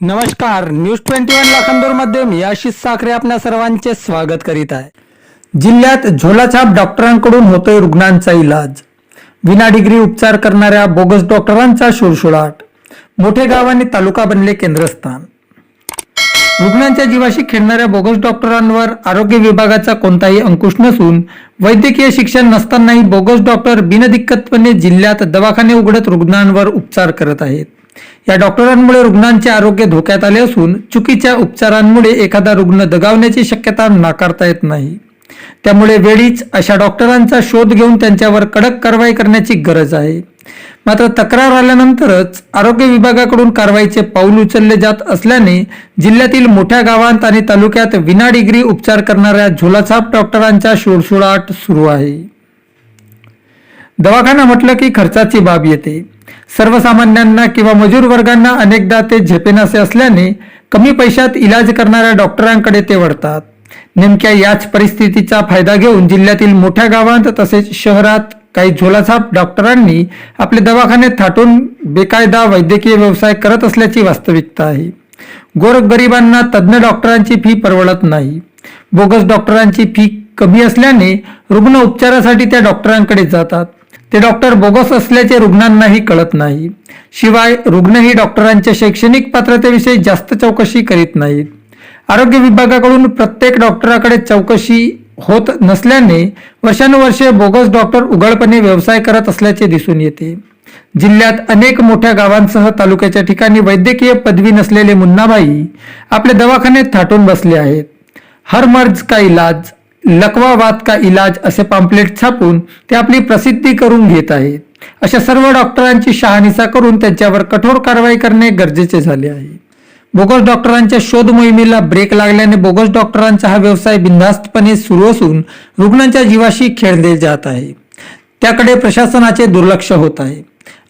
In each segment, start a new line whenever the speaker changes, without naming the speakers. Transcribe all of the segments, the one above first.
नमस्कार news twenty one लाखांदूरमध्ये मी आशिष साखरे आपल्या सर्वांचे स्वागत करीत आहे. जिल्ह्यात झोलाछाप डॉक्टरांकडून होतोय रुग्णांचा इलाज. विना डिग्री उपचार करणाऱ्या बोगस डॉक्टरांचा शुळशुळाट मोठे गाव आणि तालुका बनले केंद्रस्थान. रुग्णांच्या जीवाशी खेळणाऱ्या बोगस डॉक्टरांवर आरोग्य विभागाचा कोणताही अंकुश नसून वैद्यकीय शिक्षण नसतानाही बोगस डॉक्टर बिनदिक्कतपणे जिल्ह्यात दवाखाने उघडत रुग्णांवर उपचार करत आहेत. या डॉक्टरांमुळे रुग्णांचे आरोग्य धोक्यात आले असून चुकीच्या उपचारांमुळे एखादा रुग्ण दगावण्याची शक्यता नाकारता येत नाही. त्यामुळे वेळीच अशा डॉक्टरांचा शोध घेऊन त्यांच्यावर कडक कारवाई करण्याची गरज आहे. मात्र तक्रार आल्यानंतरच आरोग्य विभागाकडून कारवाईचे पाऊल उचलले जात असल्याने जिल्ह्यातील मोठ्या गावांत आणि तालुक्यात विना डिग्री उपचार करणाऱ्या झोलाछाप डॉक्टरांचा शोरशोळाट सुरू आहे. दवाखाना म्हटलं की खर्चाची बाब येते. सर्वसामान्यांना किंवा मजूर वर्गांना अनेकदा ते झेपेनासे असल्याने कमी पैशात इलाज करणाऱ्या डॉक्टरांकडे ते वळतात. नेमक्या याच परिस्थितीचा फायदा घेऊन जिल्ह्यातील मोठ्या गावांत तसेच शहरात काही झोलाछाप डॉक्टरांनी आपले दवाखाने थाटून बेकायदा वैद्यकीय व्यवसाय करत असल्याची वास्तविकता आहे. गोरगरिबांना तज्ज्ञ डॉक्टरांची फी परवडत नाही. बोगस डॉक्टरांची फी कमी असल्याने रुग्ण उपचारासाठी त्या डॉक्टरांकडे जातात. ते डॉक्टर बोगस असल्याचे रुग्णांनाही कळत नाही. शिवाय रुग्णही डॉक्टरांच्या शैक्षणिक पात्रतेविषयी जास्त चौकशी करीत नाहीत. आरोग्य विभागाकडून प्रत्येक डॉक्टराकडे चौकशी होत नसल्याने वर्षानुवर्षे बोगस डॉक्टर उघडपणे व्यवसाय करत असल्याचे दिसून येते. जिल्ह्यात अनेक मोठ्या गावांसह तालुक्याच्या ठिकाणी वैद्यकीय पदवी नसलेले मुन्नाबाई आपले दवाखाने थाटून बसले आहेत. हर मर्ज का इलाज? लकवावात का इलाज असे पाम्पलेट छापून ते आपली प्रसिद्धी करून घेत आहेत. अशा सर्व डॉक्टरांची शहानिशा करून त्यांच्यावर कठोर कारवाई करणे गरजेचे झाले आहे. बोगस डॉक्टरांच्या शोध मोहिमेला ब्रेक लागल्याने बोगस डॉक्टरांचा हा व्यवसाय बिनधास्तपणे सुरू असून रुग्णांच्या जीवाशी खेळले जात आहे. त्याकडे प्रशासनाचे दुर्लक्ष होत आहे.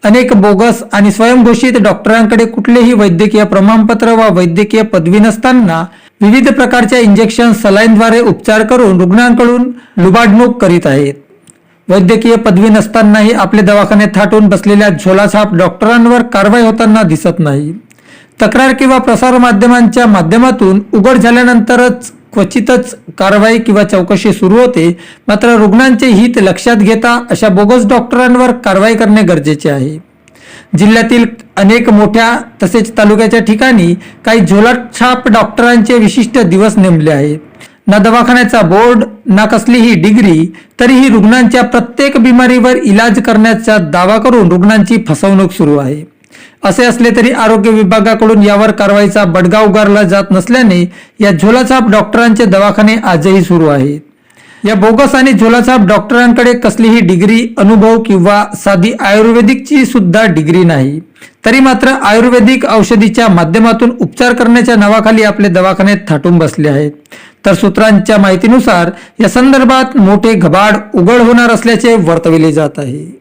अनेक बोगस आणि स्वयंघोषित डॉक्टरांकडे कुठलेही वैद्यकीय प्रमाणपत्र वा वैद्यकीय पदवी नसताना विविध प्रकारच्या इंजेक्शन सलाईनद्वारे उपचार करून रुग्णांकडून लुबाडणूक करीत आहेत. वैद्यकीय पदवी नसतानाही आपले दवाखाने थाटून बसलेल्या झोलाछाप डॉक्टरांवर कारवाई होताना दिसत नाही. तक्रार किंवा प्रसारमाध्यमांच्या माध्यमातून उघड झाल्यानंतरच क्वचितच कारवाई किंवा चौकशी सुरू होते मात्र रुग्णांचे हित लक्षात घेता अशा बोगस डॉक्टरांवर कारवाई करणे गरजेचे आहे. जिल्ह्यातील अनेक मोठ्या तसेच तालुक्याच्या ठिकाणी काही झोलाछाप डॉक्टरांचे विशिष्ट दिवस नेमले आहेत. ना दवाखान्याचा बोर्ड ना कसलीही डिग्री तरीही रुग्णांच्या प्रत्येक बिमारीवर इलाज करण्याचा दावा करून रुग्णांची फसवणूक सुरू आहे. असे असले तरी आरोग्य विभागाकडून यावर कारवाईचा बडगा उगारला जात नसल्याने या झोलाछाप डॉक्टरांचे दवाखाने आजही सुरू आहेत. या बोगस आणि झोलाछाप डॉक्टरांकडे कसलीही डिग्री अनुभव किंवा साधी आयुर्वेदिकची सुद्धा डिग्री नाही. तरी मात्र आयुर्वेदिक औषधीच्या माध्यमातून उपचार करण्याच्या नावाखाली आपले दवाखाने थाटून बसले आहेत. तर सूत्रांच्या माहितीनुसार या संदर्भात मोठे घबाड उघड होणार असल्याचे वर्तविले जात आहे.